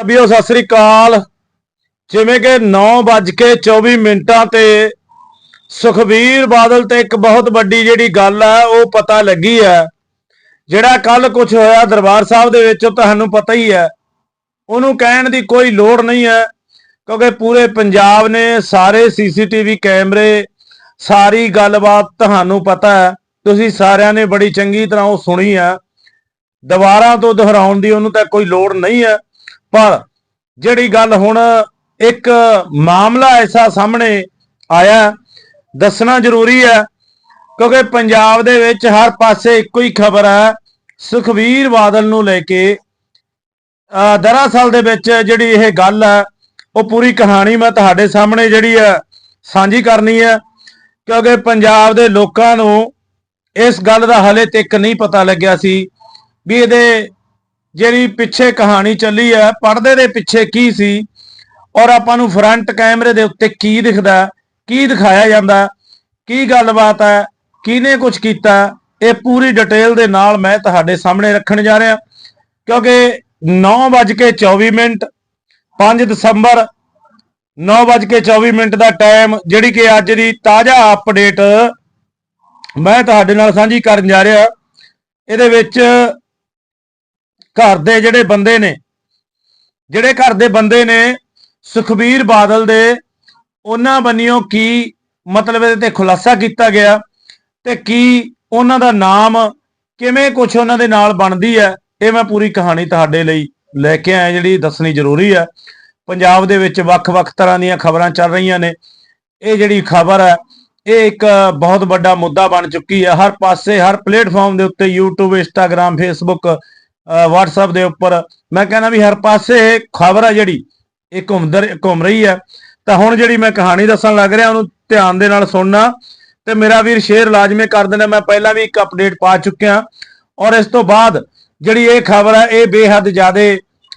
ਅਬੀਓ ਸਤਿ ਸ੍ਰੀ ਅਕਾਲ। ਜਿਵੇਂ ਕਿ 9:24 ਮਿੰਟਾਂ ਤੇ ਸੁਖਬੀਰ ਬਾਦਲ ਤੇ ਇੱਕ ਬਹੁਤ ਵੱਡੀ ਜਿਹੜੀ ਗੱਲ ਹੈ, ਉਹ ਪਤਾ ਲੱਗੀ ਹੈ। ਜਿਹੜਾ ਕੱਲ ਕੁਝ ਹੋਇਆ ਦਰਬਾਰ ਸਾਹਿਬ ਦੇ ਵਿੱਚ ਤੁਹਾਨੂੰ ਪਤਾ ਹੀ ਹੈ। ਉਹਨੂੰ ਕਹਿਣ ਦੀ ਕੋਈ ਲੋੜ ਨਹੀਂ ਹੈ, ਕਿਉਂਕਿ ਪੂਰੇ ਪੰਜਾਬ ਨੇ ਸਾਰੇ ਸੀਸੀਟੀਵੀ ਕੈਮਰੇ, ਸਾਰੀ ਗੱਲਬਾਤ ਤੁਹਾਨੂੰ ਪਤਾ ਹੈ। ਤੁਸੀਂ ਸਾਰਿਆਂ ਨੇ ਬੜੀ ਚੰਗੀ ਤਰ੍ਹਾਂ ਉਹ ਸੁਣੀ ਹੈ। ਦੁਬਾਰਾ ਤੋਂ ਦੁਹਰਾਉਣ ਦੀ ਉਹਨੂੰ ਤਾਂ ਕੋਈ ਲੋੜ ਨਹੀਂ ਹੈ। ਪਰ ਜਿਹੜੀ ਗੱਲ ਹੁਣ ਇੱਕ ਮਾਮਲਾ ਐਸਾ ਸਾਹਮਣੇ ਆਇਆ, ਦੱਸਣਾ ਜ਼ਰੂਰੀ ਹੈ, ਕਿਉਂਕਿ ਪੰਜਾਬ ਦੇ ਵਿੱਚ ਹਰ ਪਾਸੇ ਇੱਕੋ ਹੀ ਖਬਰ ਹੈ, ਸੁਖਵੀਰ ਬਾਦਲ ਨੂੰ ਲੈ ਕੇ। ਅਹ ਦਰਅਸਲ ਦੇ ਵਿੱਚ ਜਿਹੜੀ ਇਹ ਗੱਲ ਹੈ, ਉਹ ਪੂਰੀ ਕਹਾਣੀ ਮੈਂ ਤੁਹਾਡੇ ਸਾਹਮਣੇ ਜਿਹੜੀ ਹੈ, ਸਾਂਝੀ ਕਰਨੀ ਹੈ, ਕਿਉਂਕਿ ਪੰਜਾਬ ਦੇ ਲੋਕਾਂ ਨੂੰ ਇਸ ਗੱਲ ਦਾ ਹਲੇ ਤੱਕ ਨਹੀਂ ਪਤਾ ਲੱਗਿਆ ਸੀ ਵੀ ਇਹਦੇ ਜਿਹੜੀ ਪਿੱਛੇ ਕਹਾਣੀ ਚੱਲੀ ਹੈ ਪਰਦੇ ਦੇ ਪਿੱਛੇ ਕੀ ਸੀ? ਔਰ ਆਪਾਂ ਨੂੰ ਫਰੰਟ ਕੈਮਰੇ ਦੇ ਉੱਤੇ ਕੀ ਦਿਖਦਾ? ਕੀ ਦਿਖਾਇਆ ਜਾਂਦਾ? ਕੀ ਗੱਲਬਾਤ ਹੈ? ਕਿਹਨੇ ਕੁਝ ਕੀਤਾ? ਇਹ ਪੂਰੀ ਡਿਟੇਲ ਦੇ ਨਾਲ ਮੈਂ ਤੁਹਾਡੇ ਸਾਹਮਣੇ ਰੱਖਣ ਜਾ ਰਿਹਾ। ਕਿਉਂਕਿ 9:24 ਮਿੰਟ 5 ਦਸੰਬਰ 9:24 ਮਿੰਟ ਦਾ ਟਾਈਮ ਜਿਹੜੀ ਕਿ ਅੱਜ ਦੀ ਤਾਜ਼ਾ ਅਪਡੇਟ ਮੈਂ ਤੁਹਾਡੇ ਨਾਲ ਸਾਂਝੀ ਕਰਨ ਜਾ ਰਿਹਾ। ਇਹਦੇ ਵਿੱਚ ਘਰ ਦੇ ਜਿਹੜੇ ਬੰਦੇ ਨੇ, ਜਿਹੜੇ ਘਰ ਦੇ ਬੰਦੇ ਨੇ ਸੁਖਬੀਰ ਬਾਦਲ ਦੇ, ਉਹਨਾਂ ਬੰਨਿਓ ਕੀ ਮਤਲਬ ਇਹਦੇ ਤੇ ਖੁਲਾਸਾ ਕੀਤਾ ਗਿਆ ਤੇ ਕੀ ਉਹਨਾਂ ਦਾ ਨਾਮ ਕਿਵੇਂ ਕੁਝ ਉਹਨਾਂ ਦੇ ਨਾਲ ਬਣਦੀ ਹੈ, ਇਹ ਮੈਂ ਪੂਰੀ ਕਹਾਣੀ ਤੁਹਾਡੇ ਲਈ ਲੈ ਕੇ ਆਇਆ, ਜਿਹੜੀ ਦੱਸਣੀ ਜ਼ਰੂਰੀ ਹੈ। ਪੰਜਾਬ ਦੇ ਵਿੱਚ ਵੱਖ-ਵੱਖ ਤਰ੍ਹਾਂ ਦੀਆਂ ਖਬਰਾਂ ਚੱਲ ਰਹੀਆਂ ਨੇ। ਇਹ ਜਿਹੜੀ ਖਬਰ ਹੈ, ਇਹ ਇੱਕ ਬਹੁਤ ਵੱਡਾ ਮੁੱਦਾ ਬਣ ਚੁੱਕੀ ਹੈ। ਹਰ ਪਾਸੇ, ਹਰ ਪਲੇਟਫਾਰਮ ਦੇ ਉੱਤੇ YouTube, Instagram, Facebook WhatsApp ਦੇ ਉੱਪਰ ਮੈਂ ਕਹਿੰਦਾ ਵੀ ਹਰ ਪਾਸੇ ਖਬਰ ਹੈ ਜਿਹੜੀ ਇਹ ਘੁੰਮਦਰ, ਘੁੰਮ ਰਹੀ ਹੈ ਤਾਂ ਹੁਣ ਜਿਹੜੀ ਮੈਂ ਕਹਾਣੀ ਦੱਸਣ ਲੱਗ ਰਿਹਾ, ਉਹਨੂੰ ਧਿਆਨ ਦੇ ਨਾਲ ਸੁਣਨਾ। ਤੇ ਮੇਰਾ ਵੀਰ ਸ਼ੇਅਰ ਲਾਜ਼ਮੀ ਕਰ ਦੇਣਾ ਮੈਂ ਪਹਿਲਾਂ ਵੀ ਇੱਕ ਅਪਡੇਟ ਪਾ ਚੁੱਕਿਆ। ਔਰ ਇਸ ਤੋਂ ਬਾਅਦ ਜਿਹੜੀ ਇਹ ਖਬਰ ਹੈ ਇਹ ਬੇਹੱਦ ਜ਼ਿਆਦਾ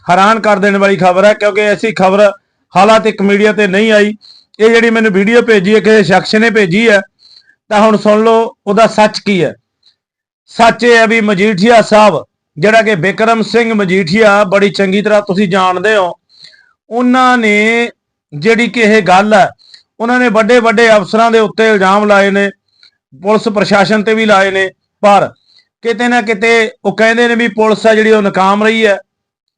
ਹੈਰਾਨ ਕਰ ਦੇਣ ਵਾਲੀ ਖਬਰ ਹੈ ਕਿਉਂਕਿ ਐਸੀ ਖਬਰ ਹਾਲਾਤ ਇੱਕ ਮੀਡੀਆ ਤੇ ਨਹੀਂ ਆਈ। ਇਹ ਜਿਹੜੀ ਮੈਨੂੰ ਵੀਡੀਓ ਭੇਜੀ ਹੈ, ਕਿਸੇ ਸ਼ਖਸ ਨੇ ਭੇਜੀ ਹੈ, ਤਾਂ ਹੁਣ ਸੁਣ ਲਓ, ਉਹਦਾ ਸੱਚ ਕੀ ਹੈ? ਸੱਚ ਇਹ ਹੈ ਵੀ ਮਜੀਠੀਆ ਸਾਹਿਬ ਜਿਹੜਾ ਕਿ ਬਿਕਰਮ ਸਿੰਘ ਮਜੀਠੀਆ ਬੜੀ ਚੰਗੀ ਤਰ੍ਹਾਂ ਤੁਸੀਂ ਜਾਣਦੇ ਹੋ, ਉਹਨਾਂ ਨੇ ਜਿਹੜੀ ਕਿ ਇਹ ਗੱਲ ਹੈ, ਉਹਨਾਂ ਨੇ ਵੱਡੇ ਵੱਡੇ ਅਫਸਰਾਂ ਦੇ ਉੱਤੇ ਇਲਜ਼ਾਮ ਲਾਏ ਨੇ, ਪੁਲਿਸ ਪ੍ਰਸ਼ਾਸਨ ਤੇ ਵੀ ਲਾਏ ਨੇ, ਪਰ ਕਿਤੇ ਨਾ ਕਿਤੇ ਉਹ ਕਹਿੰਦੇ ਨੇ ਵੀ ਪੁਲਿਸ ਆ ਜਿਹੜੀ ਉਹ ਨਾਕਾਮ ਰਹੀ ਹੈ,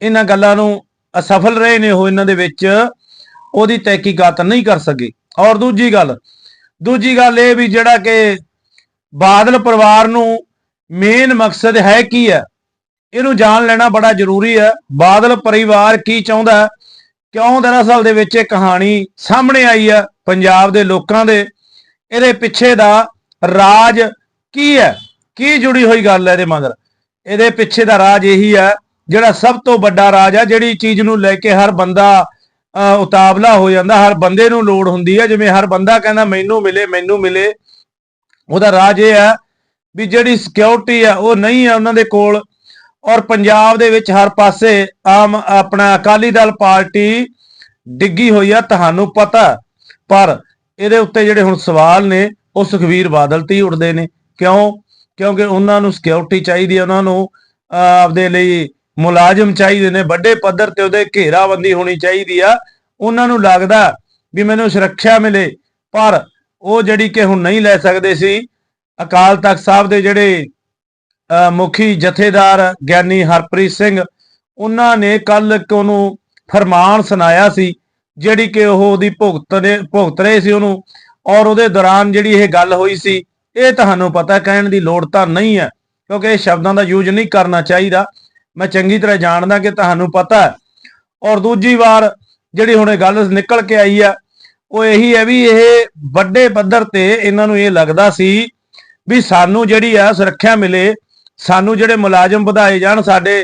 ਇਹਨਾਂ ਗੱਲਾਂ ਨੂੰ ਅਸਫਲ ਰਹੇ ਨੇ ਉਹ ਇਹਨਾਂ ਦੇ ਵਿੱਚ, ਉਹਦੀ ਤਹਿਕੀਕਾਤ ਨਹੀਂ ਕਰ ਸਕੀ। ਔਰ ਦੂਜੀ ਗੱਲ ਦੂਜੀ ਗੱਲ ਇਹ ਵੀ ਜਿਹੜਾ ਕਿ ਬਾਦਲ ਪਰਿਵਾਰ ਨੂੰ ਮੇਨ ਮਕਸਦ ਹੈ ਕੀ ਹੈ ਇਹਨੂੰ ਜਾਣ ਲੈਣਾ ਬੜਾ ਜ਼ਰੂਰੀ ਹੈ। ਬਾਦਲ ਪਰਿਵਾਰ ਕੀ ਚਾਹੁੰਦਾ ਕਿਉਂ ਦਰਅਸਲ ਦੇ ਵਿੱਚ ਇਹ ਕਹਾਣੀ ਸਾਹਮਣੇ ਆਈ ਹੈ ਪੰਜਾਬ ਦੇ ਲੋਕਾਂ ਦੇ। ਇਹਦੇ ਪਿੱਛੇ ਦਾ ਰਾਜ ਕੀ ਹੈ? ਕੀ ਜੁੜੀ ਹੋਈ ਗੱਲ ਹੈ ਇਹਦੇ ਮਗਰ? ਇਹਦੇ ਪਿੱਛੇ ਦਾ ਰਾਜ ਇਹੀ ਹੈ ਜਿਹੜਾ ਸਭ ਤੋਂ ਵੱਡਾ ਰਾਜ ਹੈ ਜਿਹੜੀ ਚੀਜ਼ ਨੂੰ ਲੈ ਕੇ ਹਰ ਬੰਦਾ ਅਹ, ਉਤਾਵਲਾ ਹੋ ਜਾਂਦਾ ਹਰ ਬੰਦੇ ਨੂੰ ਲੋੜ ਹੁੰਦੀ ਹੈ। ਜਿਵੇਂ ਹਰ ਬੰਦਾ ਕਹਿੰਦਾ ਮੈਨੂੰ ਮਿਲੇ ਮੈਨੂੰ ਮਿਲੇ। ਉਹਦਾ ਰਾਜ ਇਹ ਹੈ ਵੀ ਜਿਹੜੀ ਸਿਕਿਉਰਿਟੀ ਹੈ ਉਹ ਨਹੀਂ ਹੈ ਉਹਨਾਂ ਦੇ ਕੋਲ। ਔਰ ਪੰਜਾਬ ਦੇ ਵਿੱਚ ਹਰ ਪਾਸੇ ਆਮ ਆਪਣਾ ਅਕਾਲੀ ਦਲ ਪਾਰਟੀ ਡਿੱਗੀ ਹੋਈ ਆ, ਤੁਹਾਨੂੰ ਪਤਾ। ਪਰ ਇਹਦੇ ਉੱਤੇ ਜਿਹੜੇ ਹੁਣ ਸਵਾਲ ਨੇ, ਉਹ ਸੁਖਵੀਰ ਬਾਦਲ ਤੇ ਉੱਠਦੇ ਨੇ। ਕਿਉਂ? ਕਿਉਂਕਿ ਉਹਨਾਂ ਨੂੰ ਸਿਕਿਉਰਿਟੀ ਚਾਹੀਦੀ ਹੈ ਉਹਨਾਂ ਨੂੰ ਆਪਦੇ ਲਈ ਮੁਲਾਜ਼ਮ ਚਾਹੀਦੇ ਨੇ। ਵੱਡੇ ਪੱਧਰ ਤੇ ਉਹਦੇ ਘੇਰਾਬੰਦੀ ਹੋਣੀ ਚਾਹੀਦੀ ਆ। ਉਹਨਾਂ ਨੂੰ ਲੱਗਦਾ ਵੀ ਮੈਨੂੰ ਸੁਰੱਖਿਆ ਮਿਲੇ। ਪਰ ਉਹ ਜਿਹੜੀ ਕਿ ਹੁਣ ਨਹੀਂ ਲੈ ਸਕਦੇ ਸੀ, ਅਕਾਲ ਤਖਤ ਸਾਹਿਬ ਦੇ ਜਿਹੜੇ ਮੁਖੀ ਜਥੇਦਾਰ ਗਿਆਨੀ ਹਰਪ੍ਰੀਤ ਸਿੰਘ, ਉਹਨਾਂ ਨੇ ਕੱਲ ਉਹਨੂੰ ਫਰਮਾਨ ਸੁਣਾਇਆ ਸੀ, ਜਿਹੜੀ ਕਿ ਉਹ ਉਹਦੀ ਭੁਗਤ ਨੇ ਭੁਗਤ ਰਹੇ ਸੀ ਉਹਨੂੰ, ਔਰ ਉਹਦੇ ਦੌਰਾਨ ਜਿਹੜੀ ਇਹ ਗੱਲ ਹੋਈ ਸੀ, ਇਹ ਤੁਹਾਨੂੰ ਪਤਾ ਕਹਿਣ ਦੀ ਲੋੜ ਤਾਂ ਨਹੀਂ ਹੈ, ਕਿਉਂਕਿ ਇਹ ਸ਼ਬਦਾਂ ਦਾ ਯੂਜ਼ ਨਹੀਂ ਕਰਨਾ ਚਾਹੀਦਾ। ਮੈਂ ਚੰਗੀ ਤਰ੍ਹਾਂ ਜਾਣਦਾ ਕਿ ਤੁਹਾਨੂੰ ਪਤਾ ਹੈ। ਔਰ ਦੂਜੀ ਵਾਰ ਜਿਹੜੀ ਹੁਣ ਇਹ ਗੱਲ ਨਿਕਲ ਕੇ ਆਈ ਆ ਉਹ ਇਹੀ ਹੈ ਵੀ ਇਹ ਵੱਡੇ ਪੱਧਰ ਤੇ ਇਹਨਾਂ ਨੂੰ ਇਹ ਲੱਗਦਾ ਸੀ ਵੀ ਸਾਨੂੰ ਜਿਹੜੀ ਆ ਸੁਰੱਖਿਆ ਮਿਲੇ ਸਾਨੂੰ ਜਿਹੜੇ ਮੁਲਾਜ਼ਮ ਵਧਾਏ ਜਾਣ ਸਾਡੇ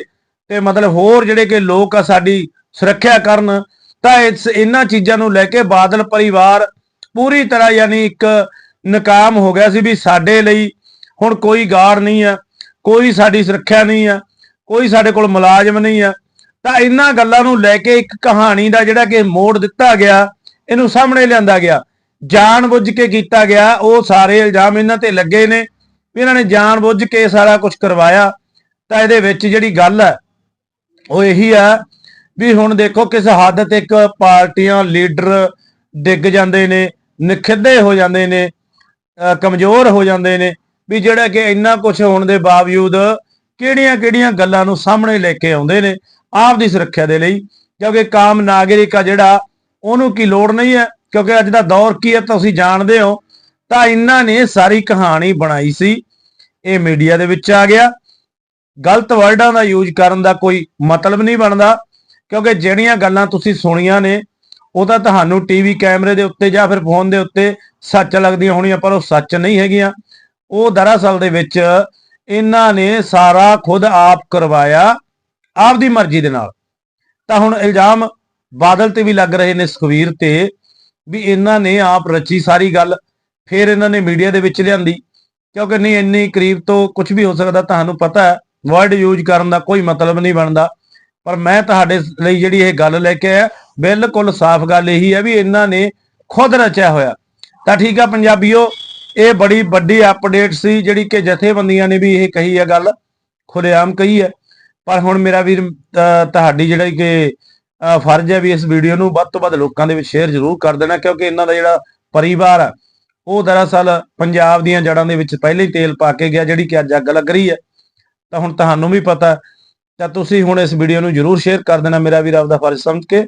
ਤੇ ਮਤਲਬ ਹੋਰ ਜਿਹੜੇ ਕਿ ਲੋਕ ਆ ਸਾਡੀ ਸੁਰੱਖਿਆ ਕਰਨ, ਤਾਂ ਇਸ ਇਹਨਾਂ ਚੀਜ਼ਾਂ ਨੂੰ ਲੈ ਕੇ ਬਾਦਲ ਪਰਿਵਾਰ ਪੂਰੀ ਤਰ੍ਹਾਂ ਯਾਨੀ ਇੱਕ ਨਕਾਮ ਹੋ ਗਿਆ ਸੀ ਵੀ ਸਾਡੇ ਲਈ ਹੁਣ ਕੋਈ ਗਾਰ ਨਹੀਂ ਆ, ਕੋਈ ਸਾਡੀ ਸੁਰੱਖਿਆ ਨਹੀਂ ਆ, ਕੋਈ ਸਾਡੇ ਕੋਲ ਮੁਲਾਜ਼ਮ ਨਹੀਂ ਆ। ਤਾਂ ਇਹਨਾਂ ਗੱਲਾਂ ਨੂੰ ਲੈ ਕੇ ਇੱਕ ਕਹਾਣੀ ਦਾ ਜਿਹੜਾ ਕਿ ਮੋੜ ਦਿੱਤਾ ਗਿਆ, ਇਹਨੂੰ ਸਾਹਮਣੇ ਲਿਆਂਦਾ ਗਿਆ। ਜਾਣ ਬੁੱਝ ਕੇ ਕੀਤਾ ਗਿਆ, ਉਹ ਸਾਰੇ ਇਲਜ਼ਾਮ ਇਹਨਾਂ ਤੇ ਲੱਗੇ ਨੇ। ਵੀ ਇਹਨਾਂ ਨੇ ਜਾਣ ਬੁੱਝ ਕੇ ਸਾਰਾ ਕੁਝ ਕਰਵਾਇਆ, ਤਾਂ ਇਹਦੇ ਵਿੱਚ ਜਿਹੜੀ ਗੱਲ ਹੈ, ਉਹ ਇਹੀ ਆ ਵੀ ਹੁਣ ਦੇਖੋ ਕਿਸ ਹੱਦ ਤੱਕ ਪਾਰਟੀਆਂ ਲੀਡਰ ਡਿੱਗ ਜਾਂਦੇ ਨੇ ਨਖਿੱਧੇ ਹੋ ਜਾਂਦੇ ਨੇ ਕਮਜ਼ੋਰ ਹੋ ਜਾਂਦੇ ਨੇ, ਵੀ ਜਿਹੜਾ ਕਿ ਇੰਨਾ ਕੁਝ ਹੋਣ ਦੇ ਬਾਵਜੂਦ ਕਿਹੜੀਆਂ-ਕਿਹੜੀਆਂ ਗੱਲਾਂ ਨੂੰ ਸਾਹਮਣੇ ਲੈ ਕੇ ਆਉਂਦੇ ਨੇ ਆਪ ਦੀ ਸੁਰੱਖਿਆ ਦੇ ਲਈ, ਕਿਉਂਕਿ ਕਾਮ ਨਾਗਰਿਕ ਆ ਜਿਹੜਾ, ਉਹਨੂੰ ਕੀ ਲੋੜ ਨਹੀਂ ਹੈ, ਕਿਉਂਕਿ ਅੱਜ ਦਾ ਦੌਰ ਕੀ ਹੈ, ਤੁਸੀਂ ਜਾਣਦੇ ਹੋ ਤਾਂ ਇਹਨਾਂ ਨੇ ਸਾਰੀ ਕਹਾਣੀ ਬਣਾਈ ਸੀ। ਇਹ ਮੀਡੀਆ ਦੇ ਵਿੱਚ ਆ ਗਿਆ। ਗਲਤ ਵਰਡਾਂ ਦਾ ਯੂਜ਼ ਕਰਨ ਦਾ ਕੋਈ ਮਤਲਬ ਨਹੀਂ ਬਣਦਾ, ਕਿਉਂਕਿ ਜਿਹੜੀਆਂ ਗੱਲਾਂ ਤੁਸੀਂ ਸੁਣੀਆਂ ਨੇ, ਉਹ ਤਾਂ ਤੁਹਾਨੂੰ ਟੀਵੀ ਕੈਮਰੇ ਦੇ ਉੱਤੇ ਜਾਂ ਫਿਰ ਫੋਨ ਦੇ ਉੱਤੇ ਸੱਚ ਲੱਗਦੀਆਂ ਹੋਣੀਆਂ, ਪਰ ਉਹ ਸੱਚ ਨਹੀਂ ਹੈਗੀਆਂ। ਉਹ ਦਰਅਸਲ ਦੇ ਵਿੱਚ ਇਹਨਾਂ ਨੇ ਸਾਰਾ ਖੁਦ ਆਪ ਕਰਵਾਇਆ, ਆਪਦੀ ਮਰਜ਼ੀ ਦੇ ਨਾਲ। ਤਾਂ ਹੁਣ ਇਲਜ਼ਾਮ ਬਾਦਲ ਤੇ ਵੀ ਲੱਗ ਰਹੇ ਨੇ ਸੁਖਵੀਰ ਤੇ, ਵੀ ਇਹਨਾਂ ਨੇ ਆਪ ਰਚੀ ਸਾਰੀ ਗੱਲ। ਫਿਰ ਇਹਨਾਂ ਨੇ ਮੀਡੀਆ ਦੇ ਵਿੱਚ ਲਿਆਂਦੀ। ਕਿਉਂਕਿ ਨਹੀਂ, ਇੰਨੀ ਕਰੀਬ ਤੋਂ ਕੁਝ ਵੀ ਹੋ ਸਕਦਾ, ਤੁਹਾਨੂੰ ਪਤਾ ਹੈ ਵਰਡ ਯੂਜ਼ ਕਰਨ ਦਾ ਕੋਈ ਮਤਲਬ ਨਹੀਂ ਬਣਦਾ। ਪਰ ਮੈਂ ਤੁਹਾਡੇ ਲਈ ਜਿਹੜੀ ਇਹ ਗੱਲ ਲੈ ਕੇ ਆਇਆ, ਬਿਲਕੁਲ ਸਾਫ਼ ਗੱਲ ਇਹੀ ਹੈ ਵੀ ਇਹਨਾਂ ਨੇ ਖੁਦ ਰਚਿਆ ਹੋਇਆ। ਤਾਂ ਠੀਕ ਆ ਪੰਜਾਬੀਓ, ਇਹ ਬੜੀ ਵੱਡੀ ਅਪਡੇਟ ਸੀ, ਜਿਹੜੀ ਕਿ ਜਥੇਬੰਦੀਆਂ ਨੇ ਵੀ ਇਹ ਕਹੀ ਹੈ ਗੱਲ ਖੁੱਲੇਆਮ ਕਹੀ ਹੈ। ਪਰ ਹੁਣ ਮੇਰਾ ਵੀਰ ਤੁਹਾਡੀ ਜਿਹੜਾ ਕਿ ਫਰਜ਼ ਹੈ ਵੀ ਇਸ ਵੀਡੀਓ ਨੂੰ ਵੱਧ ਤੋਂ ਵੱਧ ਲੋਕਾਂ ਦੇ ਵਿੱਚ ਸ਼ੇਅਰ ਜ਼ਰੂਰ ਕਰ ਦੇਣਾ, ਕਿਉਂਕਿ ਇਹਨਾਂ ਦਾ ਜਿਹੜਾ ਪਰਿਵਾਰ ਆ ਉਹ ਦਰਅਸਲ ਪੰਜਾਬ ਦੀਆਂ ਜੜ੍ਹਾਂ ਦੇ ਵਿੱਚ ਪਹਿਲੇ ਹੀ ਤੇਲ ਪਾ ਕੇ ਗਿਆ, ਜਿਹੜੀ ਕਿ ਅੱਜ ਅੱਗ ਲੱਗ ਰਹੀ ਹੈ। ਤਾਂ ਹੁਣ ਤੁਹਾਨੂੰ ਵੀ ਪਤਾ, ਤਾਂ ਤੁਸੀਂ ਹੁਣ ਇਸ ਵੀਡੀਓ ਨੂੰ ਜਰੂਰ ਸ਼ੇਅਰ ਕਰ ਦੇਣਾ, ਮੇਰਾ ਵੀਰ ਆਪਦਾ ਫਰਜ਼ ਸਮਝ ਕੇ।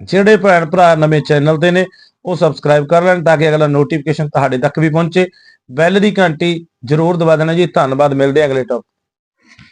ਜਿਹੜੇ ਭੈਣ ਭਰਾ ਨਵੇਂ ਚੈਨਲ ਤੇ ਨੇ, ਉਹ ਸਬਸਕ੍ਰਾਈਬ ਕਰ ਲੈਣ ਤਾਂ ਕਿ ਅਗਲਾ ਨੋਟੀਫਿਕੇਸ਼ਨ ਤੁਹਾਡੇ ਤੱਕ ਵੀ ਪਹੁੰਚੇ। ਬੈਲ ਦੀ ਘੰਟੀ ਜਰੂਰ ਦਬਾ ਦੇਣਾ ਜੀ। ਧੰਨਵਾਦ, ਮਿਲਦੇ ਅਗਲੇ ਟੌਪ